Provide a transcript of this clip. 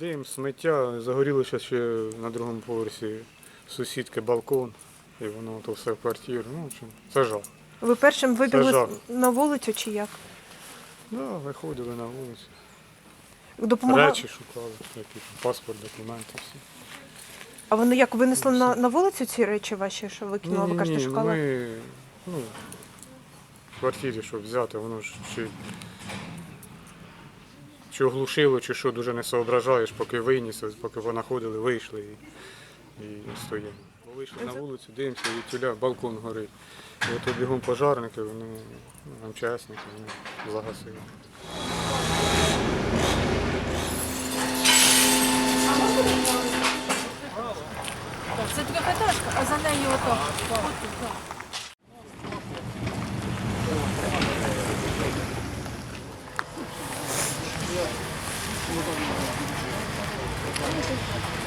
Дим, сміття, загорілося ще на другому поверсі сусідки балкон, і воно то все в квартиру. Ну, в общем, це жах. Ви першим вибігли жах. на вулицю чи як? Да, виходили на вулицю. Допомагали? Речі шукали, які паспорт, документи, всі. А вони як винесли на, на вулицю ці речі ваші, що ви кинули? Ви кажете, шукали? Ми ну, в квартирі, щоб взяти, воно ж чи, чи оглушило, чи що, дуже не соображаєш, поки виніс, поки понаходили, вийшли і, і стоїмо. Вийшли на вулицю, дивимося, і тюля, балкон горить. І от бігом пожарники, вони ну, МЧСники, вони загасили. Це трьохетажка, а за нею ото. 감사합니다. 감사합니다.